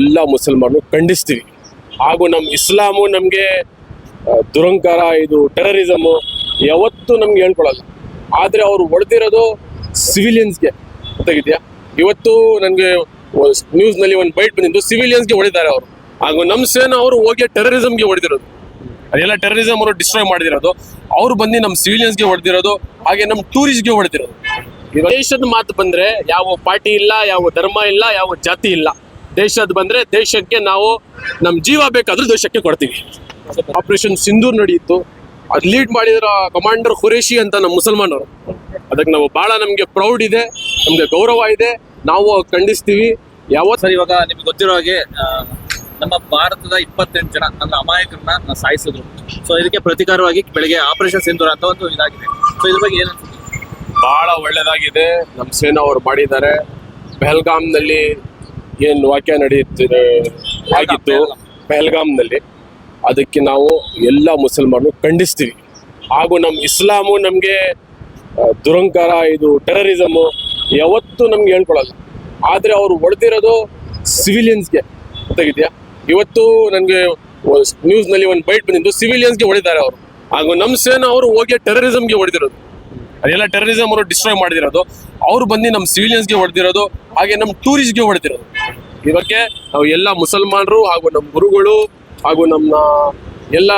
ಎಲ್ಲ ಮುಸಲ್ಮಾನರು ಖಂಡಿಸ್ತೀವಿ. ಹಾಗೂ ನಮ್ಮ ಇಸ್ಲಾಮು ನಮಗೆ ದುರಂಕಾರ, ಇದು ಟೆರರಿಸಮು ಯಾವತ್ತೂ ನಮ್ಗೆ ಹೇಳ್ಕೊಳಲ್ಲ. ಆದರೆ ಅವರು ಹೊಡೆದಿರೋದು ಸಿವಿಲಿಯನ್ಸ್ಗೆ ಗೊತ್ತಾಗಿದೆಯಾ? ಇವತ್ತು ನನಗೆ ನ್ಯೂಸ್ನಲ್ಲಿ ಒಂದು ಬೈಟ್ ಬಂದಿದ್ದು ಸಿವಿಲಿಯನ್ಸ್ಗೆ ಹೊಡಿದ್ದಾರೆ ಅವರು. ಹಾಗೂ ನಮ್ಮ ಸೇನಾ ಅವರು ಹೋಗಿ ಟೆರರಿಸಮ್ಗೆ ಹೊಡೆದಿರೋದು. ಅದೆಲ್ಲ ಟೆರರಿಸಮ್ ಅವರು ಡಿಸ್ಟ್ರಾಯ್ ಮಾಡಿದಿರೋದು. ಅವ್ರು ಬಂದು ನಮ್ಮ ಸಿವಿಲಿಯನ್ಸ್ಗೆ ಹೊಡೆದಿರೋದು, ಹಾಗೆ ನಮ್ಮ ಟೂರಿಸ್ಟ್ಗೆ ಹೊಡೆದಿರೋದು. ದೇಶದ ಮಾತು ಬಂದರೆ ಯಾವ ಪಾರ್ಟಿ ಇಲ್ಲ, ಯಾವ ಧರ್ಮ ಇಲ್ಲ, ಯಾವ ಜಾತಿ ಇಲ್ಲ. ದೇಶದ ಬಂದ್ರೆ ದೇಶಕ್ಕೆ ನಾವು ನಮ್ಮ ಜೀವ ಬೇಕಾದ್ರೂ ದೇಶಕ್ಕೆ ಕೊಡ್ತೀವಿ. ಆಪರೇಷನ್ ಸಿಂಧೂರ್ ನಡೆಯಿತು ಅದು ಲೀಡ್ ಮಾಡಿದ್ರ ಕಮಾಂಡರ್ ಖುರೇಶಿ ಅಂತ ನಮ್ಮ ಮುಸಲ್ಮಾನರು ಅದಕ್ಕೆ ನಾವು ಬಹಳ ನಮಗೆ ಪ್ರೌಡ್ ಇದೆ ನಮಗೆ ಗೌರವ ಇದೆ. ನಾವು ಖಂಡಿಸ್ತೀವಿ. ಯಾವ ಸರ್ ಇವಾಗ ನಿಮ್ಗೆ ಗೊತ್ತಿರೋ ಹಾಗೆ ನಮ್ಮ ಭಾರತದ ಇಪ್ಪತ್ತೆಂಟು ಜನ ಅಂದ್ರೆ ಅಮಾಯಕರನ್ನ ಸಾಯಿಸಿದ್ರು. ಸೊ ಇದಕ್ಕೆ ಪ್ರತಿಕಾರವಾಗಿ ಬೆಳಗ್ಗೆ ಆಪರೇಷನ್ ಸಿಂಧೂರ್ ಅಂತ ಒಂದು ಇದಾಗಿದೆ. ಸೊ ಇದ್ರ ಬಗ್ಗೆ ಏನು ಬಹಳ ಒಳ್ಳೇದಾಗಿದೆ. ನಮ್ಮ ಸೇನಾ ಅವರು ಮಾಡಿದ್ದಾರೆ. ಪೆಹಲ್ಗಾಮ್ನಲ್ಲಿ ಏನು ವಾಕ್ಯ ನಡೆಯುತ್ತಿದೆ ಆಗಿತ್ತು ಪೆಹಲ್ಗಾಮ್ನಲ್ಲಿ ಅದಕ್ಕೆ ನಾವು ಎಲ್ಲ ಮುಸಲ್ಮಾನರು ಖಂಡಿಸ್ತೀವಿ. ಹಾಗೂ ನಮ್ಮ ಇಸ್ಲಾಮು ನಮಗೆ ದುರಂಕಾರ ಇದು ಟೆರರಿಸಮು ಯಾವತ್ತೂ ನಮ್ಗೆ ಹೇಳ್ಕೊಳಲ್ಲ. ಆದರೆ ಅವರು ಹೊಡೆದಿರೋದು ಸಿವಿಲಿಯನ್ಸ್ಗೆ ಗೊತ್ತಾಗಿದೆಯಾ? ಇವತ್ತು ನನಗೆ ನ್ಯೂಸ್ನಲ್ಲಿ ಒಂದು ಬೈಟ್ ಬಂದಿದ್ದು ಸಿವಿಲಿಯನ್ಸ್ಗೆ ಹೊಡಿದ್ದಾರೆ ಅವರು. ಹಾಗೂ ನಮ್ಮ ಸೇನಾ ಅವರು ಹೋಗಿ ಟೆರರಿಸಮ್ಗೆ ಹೊಡೆದಿರೋದು. ಅದೆಲ್ಲ ಟೆರರಿಸಮ್ ಅವರು ಡಿಸ್ಟ್ರಾಯ್ ಮಾಡಿದಿರೋದು. ಅವ್ರು ಬಂದು ನಮ್ಮ ಸಿವಿಲಿಯನ್ಸ್ಗೆ ಹೊಡೆದಿರೋದು, ಹಾಗೆ ನಮ್ಮ ಟೂರಿಸ್ಟ್ಗೆ ಹೊಡೆದಿರೋದು. ಇದಕ್ಕೆ ನಾವು ಎಲ್ಲ ಮುಸಲ್ಮಾನರು ಹಾಗೂ ನಮ್ಮ ಗುರುಗಳು ಹಾಗೂ ನಮ್ಮ ಎಲ್ಲ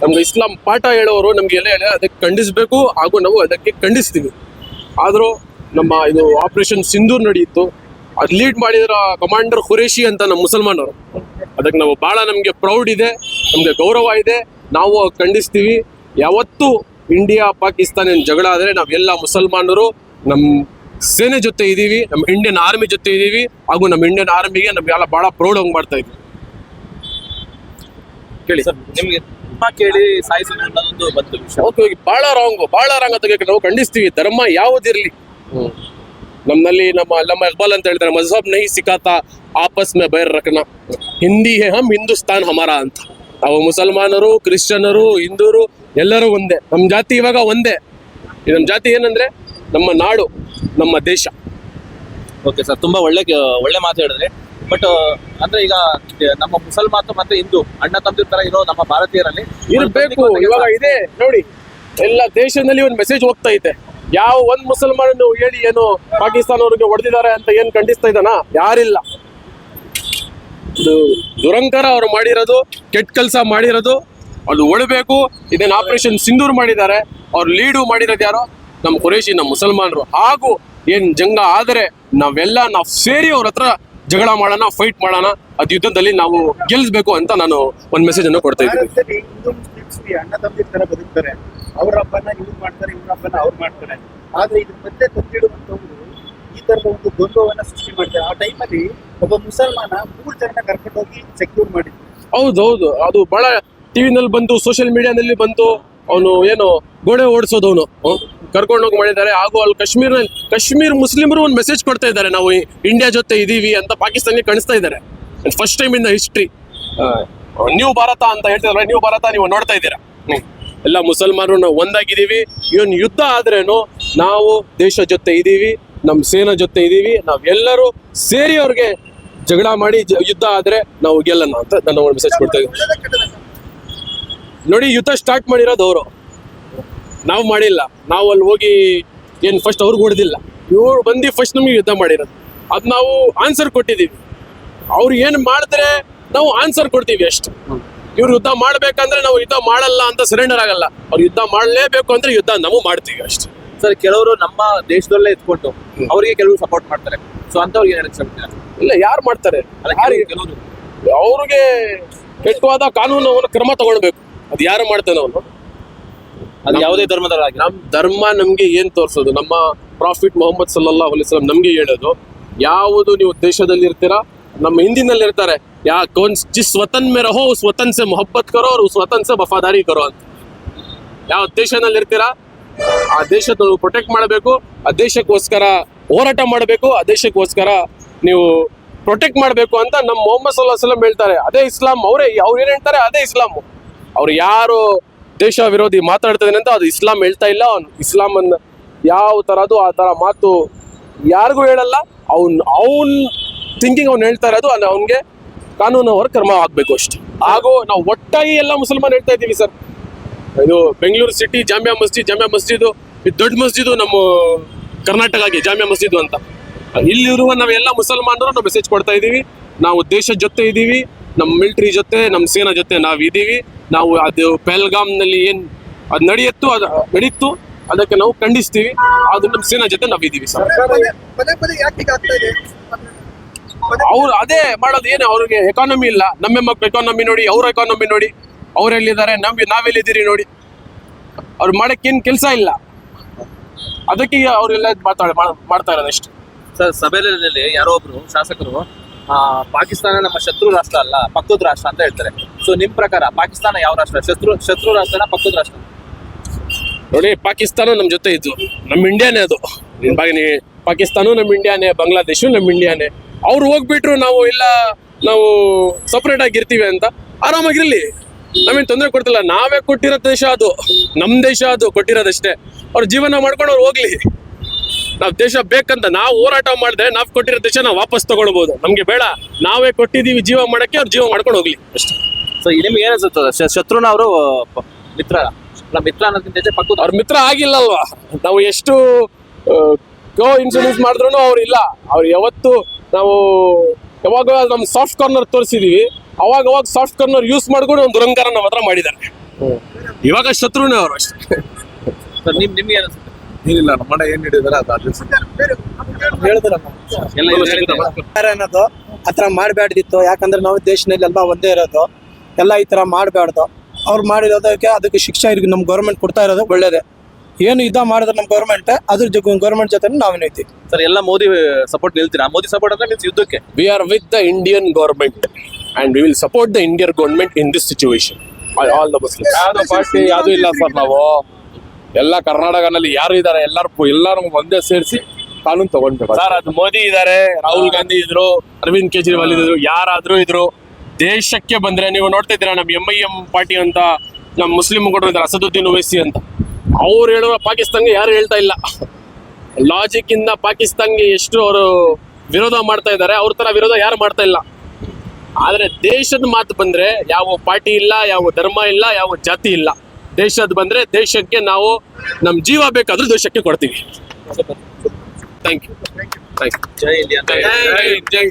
ನಮ್ಗೆ ಇಸ್ಲಾಂ ಪಾಠ ಹೇಳೋರು ನಮ್ಗೆ ಎಲ್ಲ ಅದಕ್ಕೆ ಖಂಡಿಸಬೇಕು ಹಾಗೂ ನಾವು ಅದಕ್ಕೆ ಖಂಡಿಸ್ತೀವಿ. ಆದರೂ ನಮ್ಮ ಇದು ಆಪರೇಷನ್ ಸಿಂಧೂರ್ ನಡೆಯಿತು ಅದು ಲೀಡ್ ಮಾಡಿದ್ರ ಕಮಾಂಡರ್ ಖುರೇಶಿ ಅಂತ ನಮ್ಮ ಮುಸಲ್ಮಾನರು. ಅದಕ್ಕೆ ನಾವು ಬಹಳ ನಮಗೆ ಪ್ರೌಡ್ ಇದೆ, ನಮಗೆ ಗೌರವ ಇದೆ. ನಾವು ಖಂಡಿಸ್ತೀವಿ. ಯಾವತ್ತೂ ಇಂಡಿಯಾ ಪಾಕಿಸ್ತಾನ ಜಗಳ ಆದರೆ ನಾವೆಲ್ಲ ಮುಸಲ್ಮಾನರು ನಮ್ಮ ಸೇನೆ ಜೊತೆ ಇದ್ದೀವಿ ನಮ್ಮ ಇಂಡಿಯನ್ ಆರ್ಮಿ ಜೊತೆ ಇದ್ದೀವಿ ಹಾಗೂ ನಮ್ಮ ಇಂಡಿಯನ್ ಆರ್ಮಿಗೆ ನಮ್ಗೆಲ್ಲ ಬಹಳ ಪ್ರೌಡ್ ಹೋಗಿ ಮಾಡ್ತಾ ಇದ್ವಿ. ಕೇಳಿ. ಸರ್ ನಿಮ್ಗೆ ಕೇಳಿ ಸಾಯಿಸೋದು ಅನ್ನೋದೊಂದು ಬಂತು ವಿಷಯ. ಓಕೆ ಬಹಳ ರಾಂಗ್ ಬಹಳ ರಾಂಗ್ ಅಂತ ನಾವು ಖಂಡಿಸ್ತೀವಿ. ಧರ್ಮ ಯಾವ್ದಿರ್ಲಿ. ನಮ್ಮಲ್ಲಿ ನಮ್ಮ ನಮ್ಮ ಇಕ್ಬಾಲ್ ಅಂತ ಹೇಳ್ತಾರೆ ಮಜಹಬ್ ನಹಿ ಸಿಕ್ಕಾತ ಆಪಸ್ ಮೇ ಬೈರ್ ರಕ್ನ. ಹಿಂದಿ ಹೇ ಹಮ್ ಹಿಂದೂಸ್ತಾನ್ ಹಮಾರ ಅಂತ. ನಾವು ಮುಸಲ್ಮಾನರು ಕ್ರಿಶ್ಚಿಯನರು ಹಿಂದೂರು ಎಲ್ಲರೂ ಒಂದೇ. ನಮ್ಮ ಜಾತಿ ಇವಾಗ ಒಂದೇ. ನಮ್ಮ ಜಾತಿ ಏನಂದ್ರೆ ನಮ್ಮ ನಾಡು ನಮ್ಮ ದೇಶ. ಓಕೆ ಸರ್ ತುಂಬಾ ಒಳ್ಳೆ ಒಳ್ಳೆ ಮಾತು ಹೇಳಿದ್ರೆ. ಬಟ್ ಅಂದ್ರೆ ಈಗ ನಮ್ಮ ಮುಸಲ್ಮಾನ ಮತ್ತೆ ಹಿಂದೂ ಅಣ್ಣ ತಮ್ಮದಿರ ತರ ಇರೋ ನಮ್ಮ ಭಾರತೀಯರಲ್ಲಿ ಇರಬೇಕು. ಇವಾಗ ಇದೆ. ನೋಡಿ ಎಲ್ಲ ದೇಶದಲ್ಲಿ ಒಂದು ಮೆಸೇಜ್ ಹೋಗ್ತಾ ಐತೆ ಯಾವ ಒಂದ್ ಮುಸಲ್ಮಾನನು ಹೇಳಿ ಏನು ಪಾಕಿಸ್ತಾನ ಪಾಕಿಸ್ತಾನವ್ರಿಗೆ ಹೊಡೆದಿದ್ದಾರೆ ಅಂತ ಏನ್ ಖಂಡಿಸ್ತಾ ಇದ್ದಾನ? ಯಾರಿಲ್ಲ. ದುರಂಕಾರ ಅವ್ರು ಮಾಡಿರೋದು ಕೆಟ್ಟ ಕೆಲಸ ಮಾಡಿರೋದು ಅದು ಒಳಬೇಕು ಇದೇನು ಆಪರೇಷನ್ ಸಿಂಧೂರ್ ಮಾಡಿದ್ದಾರೆ. ಅವ್ರು ಲೀಡು ಮಾಡಿರೋದು ಯಾರೋ? ನಮ್ಮ ಕುರೇಶಿ ನಮ್ಮ ಮುಸಲ್ಮಾನರು. ಹಾಗೂ ಏನ್ ಜಂಗ ಆದರೆ ನಾವೆಲ್ಲ ನಾವು ಸೇರಿ ಅವ್ರ ಹತ್ರ ಜಗಳ ಮಾಡೋಣ ಫೈಟ್ ಮಾಡೋಣ. ಅದು ಯುದ್ಧದಲ್ಲಿ ನಾವು ಗೆಲ್ಲಿಸ್ಬೇಕು ಅಂತ ನಾನು ಒಂದು ಮೆಸೇಜ್ ಅನ್ನು ಕೊಡ್ತಾ ಇದ್ದೀನಿ. ಅಣ್ಣ ತಮ್ಮದಿರ ತರ ಬದುಕ್ತಾರೆ. ಅವ್ರ ಹಬ್ಬನ ಇವ್ರು ಮಾಡ್ತಾರೆ ಇವ್ರ ಹಬ್ಬನ ಅವ್ರು ಮಾಡ್ತಾರೆ. ಆದ್ರೆ ಇದ್ರ ಮಧ್ಯೆ ತಂದಿಡುವಂತವ್ರು ಈ ತರದ ಒಂದು ಗೊಂದಲವನ್ನ ಸೃಷ್ಟಿ ಮಾಡ್ತಾರೆ. ಆ ಟೈಮಲ್ಲಿ ಒಬ್ಬ ಮುಸಲ್ಮಾನ ಮೂರು ಜನ ಕರ್ಕೊಂಡು ಹೋಗಿ ಸೆಕ್ಯೂರ್ ಮಾಡಿದ್ರು ಹೌದೌದು ಅದು ಬಹಳ ಟಿವಿನಲ್ಲಿ ಬಂತು ಸೋಷಿಯಲ್ ಮೀಡಿಯಾದಲ್ಲಿ ಬಂತು ಅವನು ಏನು, ಗೋಡೆ ಓಡಿಸೋದವನು ಕರ್ಕೊಂಡು ಹೋಗಿ ಮಾಡಿದ್ದಾರೆ. ಹಾಗೂ ಅಲ್ಲಿ ಕಾಶ್ಮೀರ್ ಕಾಶ್ಮೀರ್ ಮುಸ್ಲಿಮರು ಒಂದು ಮೆಸೇಜ್ ಕೊಡ್ತಾ ಇದ್ದಾರೆ. ನಾವು ಇಂಡಿಯಾ ಜೊತೆ ಇದೀವಿ ಅಂತ ಪಾಕಿಸ್ತಾನಿಗೆ ಕಾಣಿಸ್ತಾ ಇದ್ದಾರೆ. ಫಸ್ಟ್ ಟೈಮ್ ಇಂದ ಹಿಸ್ಟ್ರಿ ನ್ಯೂ ಭಾರತ ಅಂತ ಹೇಳ್ತಿದ್ರೆ ನ್ಯೂ ಭಾರತ ನೀವು ನೋಡ್ತಾ ಇದ್ದೀರಾ. ಎಲ್ಲ ಮುಸಲ್ಮಾನರು ನಾವು ಒಂದಾಗಿದ್ದೀವಿ. ಇವನ್ ಯುದ್ಧ ಆದ್ರೇನು, ನಾವು ದೇಶ ಜೊತೆ ಇದ್ದೀವಿ ನಮ್ಮ ಸೇನಾ ಜೊತೆ ಇದ್ದೀವಿ ನಾವೆಲ್ಲರೂ ಸೇರಿ ಅವ್ರಿಗೆ ಜಗಳ ಮಾಡಿ ಯುದ್ಧ ಆದ್ರೆ ನಾವು ಗೆಲ್ಲಣ ಅಂತ ನನ್ನ ಒಂದು ಮೆಸೇಜ್ ಕೊಡ್ತಾ ಕೆಟ್ಟದ ನೋಡಿ ಯುದ್ಧ ಸ್ಟಾರ್ಟ್ ಮಾಡಿರೋದು ಅವರು. ನಾವು ಮಾಡಿಲ್ಲ. ನಾವು ಅಲ್ಲಿ ಹೋಗಿ ಏನು ಫಸ್ಟ್ ಅವ್ರಿಗೆ ಹೊಡೆದಿಲ್ಲ. ಇವ್ರು ಬಂದು ಫಸ್ಟ್ ನಮಗೆ ಯುದ್ಧ ಮಾಡಿರೋದು. ಅದು ನಾವು ಆನ್ಸರ್ ಕೊಟ್ಟಿದ್ದೀವಿ ಅವ್ರು ಏನು ಮಾಡಿದ್ರೆ ನಾವು ಆನ್ಸರ್ ಕೊಡ್ತೀವಿ ಅಷ್ಟು. ಇವ್ರು ಯುದ್ಧ ಮಾಡ್ಬೇಕಂದ್ರೆ ನಾವು ಯುದ್ಧ ಮಾಡಲ್ಲ ಅಂತ ಸರೆಂಡರ್ ಆಗಲ್ಲ. ಅವ್ರು ಯುದ್ಧ ಮಾಡಲೇಬೇಕು ಅಂದ್ರೆ ಯುದ್ಧ ನಾವು ಮಾಡ್ತೀವಿ ಅಷ್ಟೇ. ಸರ್ ಕೆಲವರು ನಮ್ಮ ದೇಶದಲ್ಲೇ ಇದ್ಕೊಂಡು ಅವರಿಗೆ ಕೆಲವರು ಸಪೋರ್ಟ್ ಮಾಡ್ತಾರೆ. ಸೊ ಅಂತವ್ರಿಗೆ ಇಲ್ಲ ಯಾರು ಮಾಡ್ತಾರೆ? ಅವ್ರಿಗೆ ಕೆಟ್ಟವಾದ ಕಾನೂನು ಕ್ರಮ ತಗೊಳ್ಬೇಕು. ಅದು ಯಾರು ಮಾಡ್ತಾನೆ ಅವನು? ಅದು ಯಾವುದೇ ಧರ್ಮದವರಾಗಿ ನಮ್ಮ ಧರ್ಮ ನಮಗೆ ಏನು ತೋರಿಸೋದು? ನಮ್ಮ ಪ್ರಾಫಿಟ್ ಮೊಹಮ್ಮದ್ ಸಲ್ಲಾ ಅಲ್ಲಿಸ್ಲಾಂ ನಮಗೆ ಹೇಳೋದು ಯಾವುದು ನೀವು ದೇಶದಲ್ಲಿ ಇರ್ತೀರಾ ನಮ್ಮ ಹಿಂದಿನಲ್ಲಿ ಇರ್ತಾರೆ. ಯಾ ಕೌನ್ ಜಿ ಸ್ವತನ್ ಮೇ ರಹೋ ಸ್ವತನ್ ಸೆ ಮೊಹಬ್ಬತ್ ಕರೋ ಅವ್ರು ಸ್ವತನ್ ಸೆ ವಫಾದಾರಿ ಕರೋ ಅಂತ. ಯಾವ ದೇಶದಲ್ಲಿ ಇರ್ತೀರಾ ಆ ದೇಶದ ಪ್ರೊಟೆಕ್ಟ್ ಮಾಡಬೇಕು ಆ ದೇಶಕ್ಕೋಸ್ಕರ ಹೋರಾಟ ಮಾಡಬೇಕು ಆ ದೇಶಕ್ಕೋಸ್ಕರ ನೀವು ಪ್ರೊಟೆಕ್ಟ್ ಮಾಡಬೇಕು ಅಂತ ನಮ್ಮ ಮೊಹಮ್ಮದ್ ಸಲ್ಲಾ ಸಲಂ ಹೇಳ್ತಾರೆ. ಅದೇ ಇಸ್ಲಾಂ ಅವರೇ ಅವ್ರು ಏನು ಹೇಳ್ತಾರೆ ಅದೇ ಇಸ್ಲಾಮು. ಅವ್ರು ಯಾರು ದೇಶ ವಿರೋಧಿ ಮಾತಾಡ್ತಿದ್ದಾನೆ ಅಂತ ಅದು ಇಸ್ಲಾಂ ಹೇಳ್ತಾ ಇಲ್ಲ. ಅವ್ನು ಇಸ್ಲಾಂ ಅನ್ನ ಯಾವ ತರದು ಆ ತರ ಮಾತು ಯಾರಿಗೂ ಹೇಳಲ್ಲ. ಅವ್ನ್, ಅವನ್ ಥಿಂಕಿಂಗ್ ಅವ್ನು ಹೇಳ್ತಾ ಇರೋದು ಅಂದ್ರೆ ಅವನಿಗೆ ಕಾನೂನು ಅವರ ಕರ್ಮ ಆಗ್ಬೇಕು ಅಷ್ಟೇ. ಹಾಗೂ ನಾವು ಒಟ್ಟಾಗಿ ಎಲ್ಲ ಮುಸಲ್ಮಾನ್ ಹೇಳ್ತಾ ಇದ್ದೀವಿ ಸರ್. ಇದು ಬೆಂಗಳೂರು ಸಿಟಿ ಜಾಮಿಯಾ ಮಸ್ಜಿದ್, ಜಾಮಿಯಾ ಮಸ್ಜಿದು ದೊಡ್ಡ ಮಸ್ಜಿದು ನಮ್ಮ ಕರ್ನಾಟಕಗೆ ಜಾಮಿಯಾ ಮಸ್ಜಿದ್ ಅಂತ. ಇಲ್ಲಿರುವ ನಾವೆಲ್ಲ ಮುಸಲ್ಮಾನರು ನಾವು ಮೆಸೇಜ್ ಕೊಡ್ತಾ ಇದ್ದೀವಿ. ನಾವು ದೇಶದ ಜೊತೆ ಇದ್ದೀವಿ. ನಮ್ಮ ಮಿಲಿಟರಿ ಜೊತೆ, ನಮ್ಮ ಸೇನಾ ಜೊತೆ ನಾವು ಇದ್ದೀವಿ. ನಾವು ಅದು ಪೆಲ್ಗಾಮ್ನಲ್ಲಿ ಏನು ಅದು ನಡೆಯುತ್ತೋ ಅದು ನಡೀತು ಅದಕ್ಕೆ ನಾವು ಖಂಡಿಸ್ತೀವಿ. ಅದು ನಮ್ಮ ಸೇನಾ ಜೊತೆ ನಾವಿದ್ದೀವಿ ಸರ್. ಪದೇ ಪದೇ ಯಾಕೆ ಈಗ ಆಗ್ತಾ ಅವ್ರು ಅದೇ ಮಾಡೋದು ಏನು ಅವ್ರಿಗೆ ಎಕಾನಮಿ ಇಲ್ಲ. ನಮ್ಮ ಎಕಾನಮಿ ನೋಡಿ ಅವ್ರ ಎಕಾನಮಿ ನೋಡಿ ಅವ್ರು ಎಲ್ಲಿದ್ದಾರೆ ನಮ್ ನಾವೆಲ್ಲಿದ್ದೀರಿ ನೋಡಿ. ಅವ್ರು ಮಾಡೋಕ್ಕೇನು ಕೆಲಸ ಇಲ್ಲ. ಅದಕ್ಕೆ ಈಗ ಅವರೆಲ್ಲ ಮಾತಾಡ ಮಾಡ್ತಾ ಇರೋದು ಅಷ್ಟೇ. ಸರ್ ಸಭೆಯಲ್ಲಿ ಯಾರೋ ಒಬ್ರು ಶಾಸಕರು ಆ, ಪಾಕಿಸ್ತಾನ ನಮ್ಮ ಶತ್ರು ರಾಷ್ಟ್ರ ಅಲ್ಲ ಪಕ್ಕದ ರಾಷ್ಟ್ರ ಅಂತ ಹೇಳ್ತಾರೆ. ಸೊ ನಿಮ್ ಪ್ರಕಾರ ಪಾಕಿಸ್ತಾನ ಯಾವ ರಾಷ್ಟ್ರ? ಶತ್ರು ಶತ್ರು ರಾಷ್ಟ್ರನ ಪಕ್ಕದ ರಾಷ್ಟ್ರ? ನೋಡಿ, ಪಾಕಿಸ್ತಾನ ನಮ್ಮ ಜೊತೆ ಇದ್ದು ನಮ್ಮ ಇಂಡಿಯಾನೇ ಅದು. ಪಾಕಿಸ್ತಾನ ನಮ್ಮ ಇಂಡಿಯಾನೇ, ಬಾಂಗ್ಲಾದೇಶ ನಮ್ಮ ಇಂಡಿಯಾನೇ. ಅವ್ರು ಹೋಗ್ಬಿಟ್ರು, ನಾವು ಇಲ್ಲ, ನಾವು ಸಪ್ರೇಟ್ ಆಗಿರ್ತೀವಿ ಅಂತ. ಆರಾಮಾಗಿರ್ಲಿ. ನಮೇನು ತೊಂದರೆ ಕೊಡ್ತಿಲ್ಲ. ನಾವೇ ಕೊಟ್ಟಿರೋ ದೇಶ ಅದು. ನಮ್ಮ ದೇಶ ಅದು ಕೊಟ್ಟಿರೋದಷ್ಟೇ. ಅವ್ರ ಜೀವನ ಮಾಡ್ಕೊಂಡು ಅವ್ರು ಹೋಗ್ಲಿ. ನಾವ್ ದೇಶ ಬೇಕಂತ ನಾವು ಹೋರಾಟ ಮಾಡಿದ್ರೆ ನಾವ್ ಕೊಟ್ಟಿರೋ ದೇಶ ನಾವು ವಾಪಸ್ ತಗೊಳ್ಬೋದು. ನಮ್ಗೆ ಬೇಡ. ನಾವೇ ಕೊಟ್ಟಿದೀವಿ ಜೀವ ಮಾಡಕ್ಕೆ, ಅವ್ರು ಜೀವ ಮಾಡ್ಕೊಂಡು ಹೋಗ್ಲಿ. ಅಷ್ಟೇ. ಸೊ ನಿಮ್ಗೆ ಏನ್ ಅನ್ಸುತ್ತದೆ ಶ- ಶತ್ರುನ ಅವರು ಮಿತ್ರ ಅಲ್ಲ ಮಿತ್ರ ಅನ್ನೋದಕ್ಕಿಂತ ಹೆಚ್ಚು ಪಕ್ಕ ಅವ್ರ ಮಿತ್ರ ಆಗಿಲ್ಲ ಅಲ್ವಾ ನಾವು ಎಷ್ಟು ಕೋ ಇನ್ಸೂರೆನ್ಸ್ ಮಾಡಿದ್ರು ಅವ್ರು ಇಲ್ಲ. ಅವ್ರು ಯಾವತ್ತು ನಾವು ಯಾವಾಗ ನಮ್ಮ ಸಾಫ್ಟ್ ಕಾರ್ನರ್ ತೋರಿಸಿದೀವಿ. ಅವಾಗ ಅವಾಗ ಸಾಫ್ಟ್ ಕಾರ್ನರ್ ಯೂಸ್ ಮಾಡ್ಕೊಂಡು ಒಂದು ದುರಂಕಾರ ನಮ್ಮ ಹತ್ರ ಮಾಡಿದ್ದಾರೆ. ಇವಾಗ ಶತ್ರುನೇ ಅವರು ಅಷ್ಟೇ. ಸರ್ ನಿಮ್ ನಿಮ್ಗೆ ಏನ್ ಅನ್ಸುತ್ತೆ ಏನಿಲ್ಲ ಏನ್ ಅದು ಹೇಳಿದ್ರಲ್ಲ ಎಲ್ಲ ಇದು. ಹೇಳಿದ್ರಲ್ಲ? ಅನ್ನೋದು. ಆ ಥರ ಮಾಡಬೇಡ್ದಿತ್ತು ಯಾಕಂದ್ರೆ ನಾವು ದೇಶದಲ್ಲಿ ಎಲ್ಲ ಒಂದೇ ಇರೋದು. ಎಲ್ಲ ಈ ಥರ ಮಾಡಬಾರ್ದು. ಅವ್ರು ಮಾಡಿರೋದಕ್ಕೆ ಅದಕ್ಕೆ ಶಿಕ್ಷೆ ಇವ್ರಿಗೆ ನಮ್ಮ ಗೌರ್ಮೆಂಟ್ ಕೊಡ್ತಾ ಇರೋದು ಒಳ್ಳೇದೇ. ಏನು ಇದ ಮಾಡಿದ್ರೆ ನಮ್ಮ ಗೌರ್ಮೆಂಟ್ ಅದ್ರ ಜೊತೆ ಗೌರ್ಮೆಂಟ್ ಜೊತೆ ನಾವೇನೈತಿ ಸರ್ ಎಲ್ಲ ಮೋದಿ ಸಪೋರ್ಟ್ ನಿಲ್ತೀರಾ? ಮೋದಿ ಸಪೋರ್ಟ್ ಅಂದ್ರೆ ಮೀನ್ಸ್ ಯುದ್ಧಕ್ಕೆ? We are with the Indian government and we will support the Indian government in this situation all the Muslims ಯಾವ್ದು ಪಾರ್ಟಿ ಯಾವ್ದು ಇಲ್ಲ ಸರ್ ನಾವು. ಎಲ್ಲ ಕರ್ನಾಟಕನಲ್ಲಿ ಯಾರು ಇದಾರೆ? ಎಲ್ಲರೂ ಎಲ್ಲರೂ ಒಂದೇ ಸೇರಿಸಿ ಕಾನೂನು ತಗೊಂಡ್ಬೇಕು ಸರ್ ಅದು ಮೋದಿ ಇದಾರೆ ರಾಹುಲ್ ಗಾಂಧಿ ಇದ್ರು ಅರವಿಂದ್ ಕೇಜ್ರಿವಾಲ್ ಇದ್ರು ಯಾರಾದ್ರೂ ಇದ್ರು. ದೇಶಕ್ಕೆ ಬಂದ್ರೆ ನೀವು ನೋಡ್ತಾ ಇದ್ದೀರಾ ನಮ್ಮ ಎಂ ಐ ಎಂ ಪಾರ್ಟಿ ಅಂತ ನಮ್ಮ ಮುಸ್ಲಿಂ ಮುಖಂಡರು ಇದ್ದಾರೆ ಅಸದುದ್ದೀನ್ ಓವೈಸಿ ಅಂತ. ಅವ್ರು ಹೇಳುವ ಪಾಕಿಸ್ತಾನ್ಗೆ ಯಾರು ಹೇಳ್ತಾ ಇಲ್ಲ. ಲಾಜಿಕ್ ಇಂದ ಪಾಕಿಸ್ತಾನ್ಗೆ ಎಷ್ಟು ಅವರು ವಿರೋಧ ಮಾಡ್ತಾ ಇದ್ದಾರೆ ಅವ್ರ ತರ ವಿರೋಧ ಯಾರು ಮಾಡ್ತಾ ಇಲ್ಲ. ಆದರೆ ದೇಶದ ಮಾತು ಬಂದ್ರೆ ಯಾವ ಪಾರ್ಟಿ ಇಲ್ಲ ಯಾವ ಧರ್ಮ ಇಲ್ಲ ಯಾವ ಜಾತಿ ಇಲ್ಲ. ದೇಶದ ಬಂದ್ರೆ ದೇಶಕ್ಕೆ ನಾವು ನಮ್ಮ ಜೀವ ಬೇಕಾದರೂ ದೇಶಕ್ಕೆ ಕೊಡ್ತೀವಿ. ಥ್ಯಾಂಕ್ ಯು ಥ್ಯಾಂಕ್ ಯು ಜೈ ಇಂಡಿಯಾ ಜೈ ಜೈ.